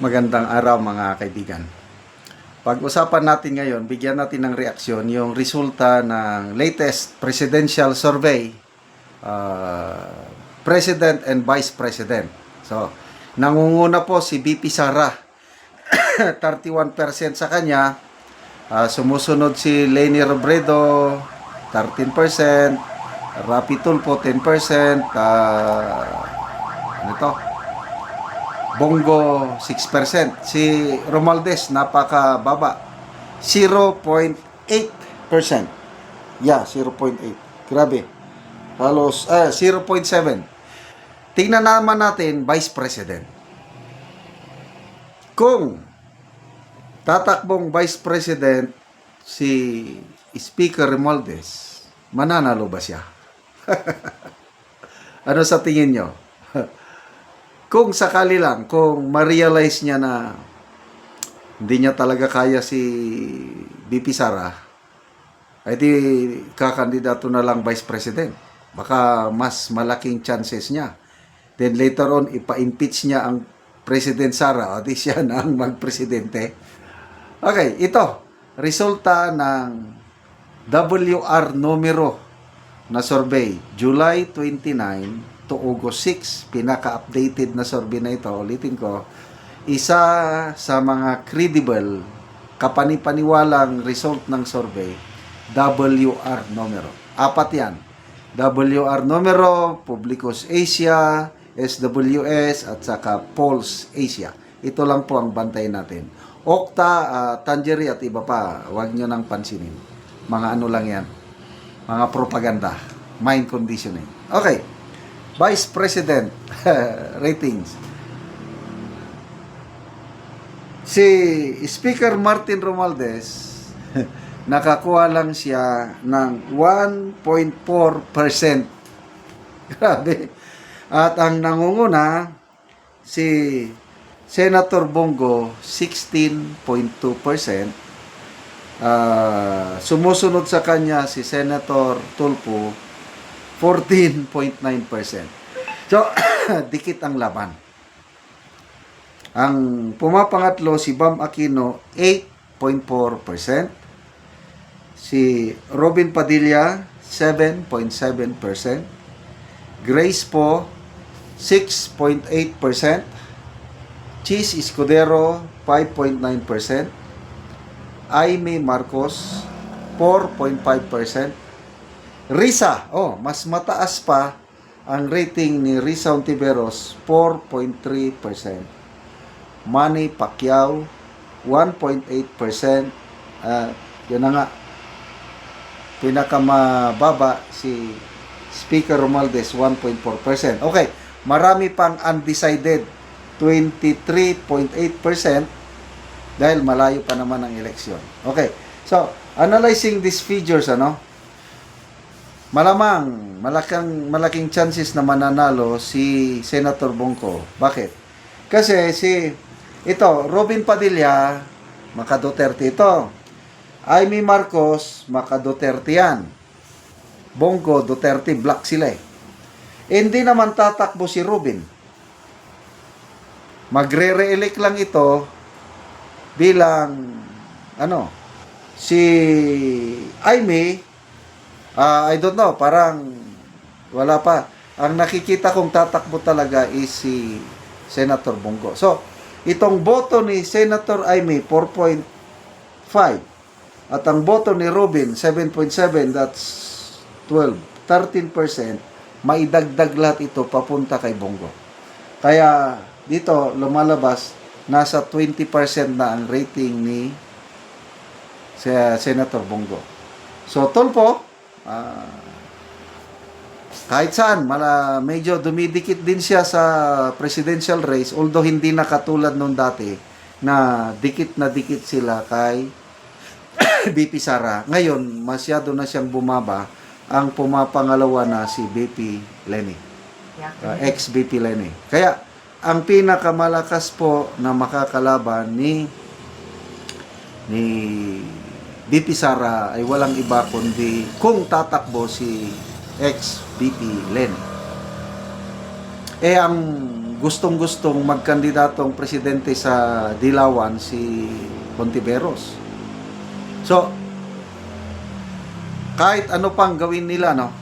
Magandang araw mga kaibigan. Pag-usapan natin ngayon, bigyan natin ng reaksyon yung resulta ng latest presidential survey uh, President and Vice President. So, nangunguna po si BP Sara 31% sa kanya. Ah, sumusunod si Lenny Robredo 13%, Rapi Tulfo 10%, ah, ano to? Bongo 6%. Si Romualdez napakababa. 0.8%. Yeah, 0.8. Grabe. Halos ah, 0.7. Tingnan naman natin Vice President. Kung tatakbong Vice President si Speaker Romualdez, mananalo ba siya? ano sa tingin nyo? Kung sakali lang, kung ma-realize niya na hindi niya talaga kaya si BP Sara, ay di kakandidato na lang Vice President. Baka mas malaking chances niya. Then later on, ipa-impeach niya ang President Sara o di siya na ang magpresidente. Okay, ito. Resulta ng WR numero na survey, July 29 to August 6, pinaka-updated na survey na ito, ulitin ko, isa sa mga credible, kapanipaniwalang result ng survey, WR numero. Apat yan. WR numero, Publicus Asia, SWS, at saka Pulse Asia. Ito lang po ang bantay natin. Okta, uh, Tangery at iba pa, huwag nyo nang pansinin. Mga ano lang yan. Mga propaganda. Mind conditioning. Okay. Vice President ratings. Si Speaker Martin Romualdez nakakuha lang siya ng 1.4%. Grabe. At ang nangunguna si Senator Bongo 16.2%. Ah, sumusunod sa kanya si Senator Tulfo 14.9%. So, dikit ang laban. Ang pumapangatlo si Bam Aquino 8.4%. Si Robin Padilla 7.7%. Grace Po 6.8%. Cheese Escudero 5.9%. Aimee Marcos 4.5%. Risa, oh, mas mataas pa ang rating ni Risa Ontiveros, 4.3%. Manny Pacquiao, 1.8%. Uh, yun na nga, pinakamababa si Speaker Romualdez, 1.4%. Okay, marami pang undecided, 23.8% dahil malayo pa naman ang eleksyon. Okay, so, analyzing these figures, ano, Malamang malaking malaking chances na mananalo si Senator Bongko. Bakit? Kasi si ito, Robin Padilla, maka Duterte ito. Amy Marcos, maka Duterte yan. Bongko, Duterte, black sila eh. Hindi naman tatakbo si Robin. Magre-re-elect lang ito bilang ano, si Amy Ah, I don't know, parang wala pa. Ang nakikita kong tatakbo talaga is si Senator Bongo. So, itong boto ni Senator Aimee 4.5 at ang boto ni Robin 7.7 that's 12 13% maidagdag lahat ito papunta kay Bongo. Kaya dito lumalabas nasa 20% na ang rating ni Senator Bongo. So, Tolpo, Ah, kahit saan, mala, medyo dumidikit din siya sa presidential race, although hindi na katulad nung dati na dikit na dikit sila kay BP Sara. Ngayon, masyado na siyang bumaba ang pumapangalawa na si BP Lenny. Uh, ex-BP Lenny. Kaya, ang pinakamalakas po na makakalaban ni ni BP Sara ay walang iba kundi kung tatakbo si ex-BP Len. Eh ang gustong-gustong magkandidatong presidente sa Dilawan si Contiveros. So, kahit ano pang gawin nila, no?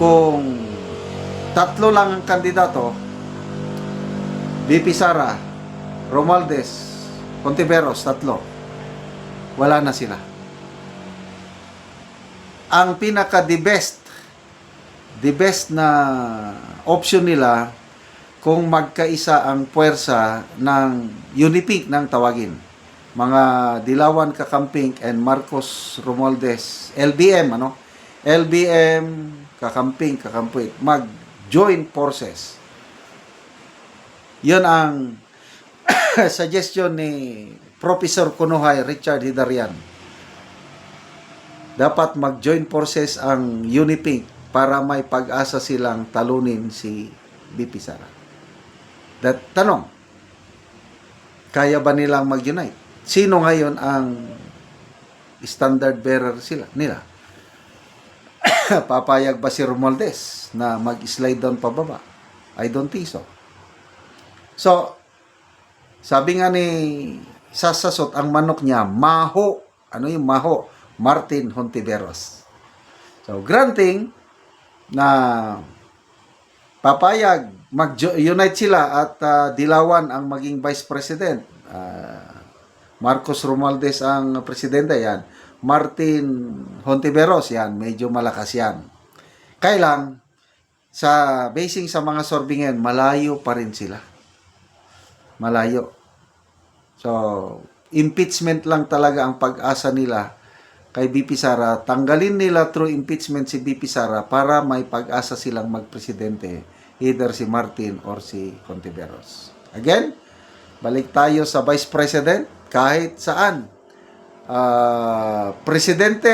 Kung tatlo lang ang kandidato, BP Sara, Romualdez, Contiveros, tatlo, wala na sila. Ang pinaka the best, the best na option nila kung magkaisa ang puwersa ng Unipink ng tawagin. Mga Dilawan Kakamping and Marcos Romualdez, LBM, ano? LBM, Kakamping, Kakamping, mag-join forces. Yun ang suggestion ni Professor Kunuhay Richard Hidarian. Dapat mag-join forces ang Unipink para may pag-asa silang talunin si BP Sara. That, tanong, kaya ba nilang mag-unite? Sino ngayon ang standard bearer sila nila? Papayag ba si Romualdez na mag-slide down pababa? I don't think so. So, sabi nga ni Sasasot, ang manok niya, maho. Ano yung maho? Martin Hontiveros. So, granting na papayag, mag-unite sila at ah, dilawan ang maging vice president. Ah, Marcos Romualdez ang presidente yan. Martin Hontiveros yan, medyo malakas yan. Kailang, sa basing sa mga sorbingen, malayo pa rin sila. Malayo. So, impeachment lang talaga ang pag-asa nila kay BP Sara. Tanggalin nila through impeachment si BP Sara para may pag-asa silang magpresidente. Either si Martin or si Contiveros. Again, balik tayo sa Vice President kahit saan. Ah, presidente,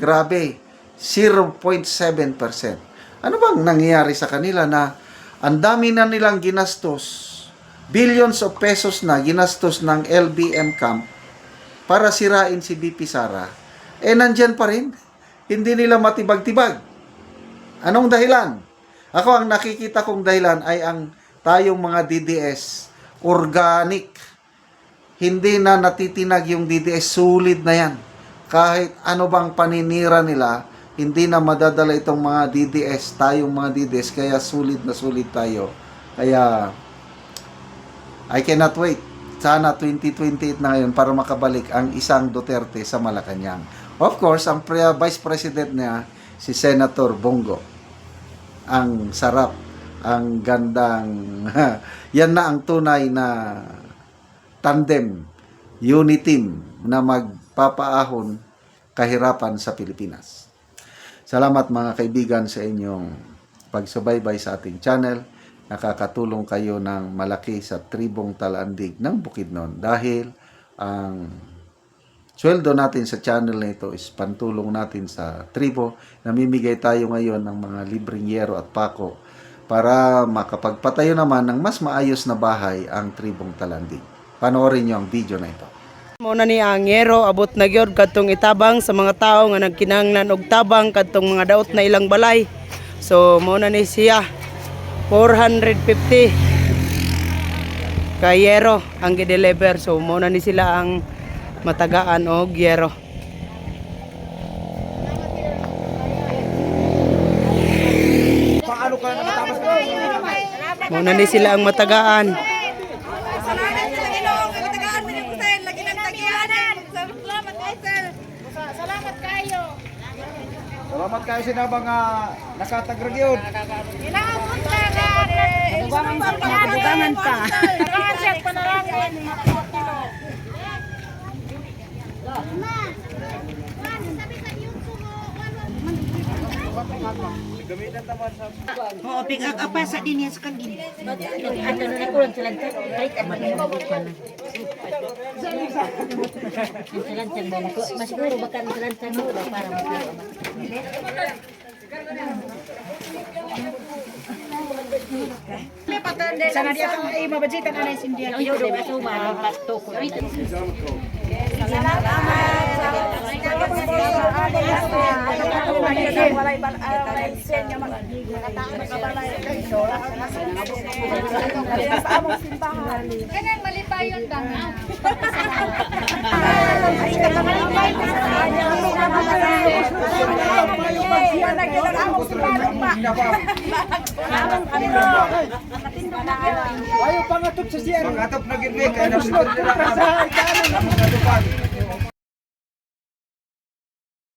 grabe, 0.7%. Ano bang nangyayari sa kanila na ang dami na nilang ginastos, billions of pesos na ginastos ng LBM camp para sirain si BP Sara, eh nandyan pa rin. Hindi nila matibag-tibag. Anong dahilan? Ako ang nakikita kong dahilan ay ang tayong mga DDS, organic. Hindi na natitinag yung DDS, sulit na yan. Kahit ano bang paninira nila, hindi na madadala itong mga DDS, tayong mga DDS, kaya sulit na sulit tayo. Kaya, I cannot wait. Sana 2028 na ngayon para makabalik ang isang Duterte sa Malacanang. Of course, ang pre- Vice President niya, si Senator Bongo. Ang sarap, ang gandang, yan na ang tunay na tandem, unity team na magpapaahon kahirapan sa Pilipinas. Salamat mga kaibigan sa inyong pagsubaybay sa ating channel. Nakakatulong kayo ng malaki sa tribong talandig ng Bukidnon dahil ang sweldo natin sa channel na ito is pantulong natin sa tribo. Namimigay tayo ngayon ng mga libreng yero at pako para makapagpatayo naman ng mas maayos na bahay ang tribong talandig. Panoorin nyo ang video na ito. Mo na ni Angero abot na gyud kadtong itabang sa mga tao nga nagkinahanglan og tabang kadtong mga daot na ilang balay. So mo na ni siya 450 kayero ang gi-deliver. So mo na ni sila ang matagaan og yero. Mo na ni sila ang matagaan. Salamat sa Ginoo, katagaan mo ni Kusel, lagi ng tagianan. Salamat kay sir. Salamat kayo. Salamat kayo sa mga nakatagrag yun. Inaabot na na. Nadugangan pa. Nadugangan pa. Panalangin. Oo, pick up apa sa din yan sa kagin. Ano na ko lang sila kahit ano na yung bukan na. Ang salansang ba na ko? Masiguro baka ang salansang mo daw para makita. Sana dia kang ay mabajitan anay sindihan. Ayaw, di ba? So, malampas to ko. Salamat. Kanang malipayon ba nga? Ayaw pangatop sa siya. Pangatop na gid kay na. Sa ikanon ang mga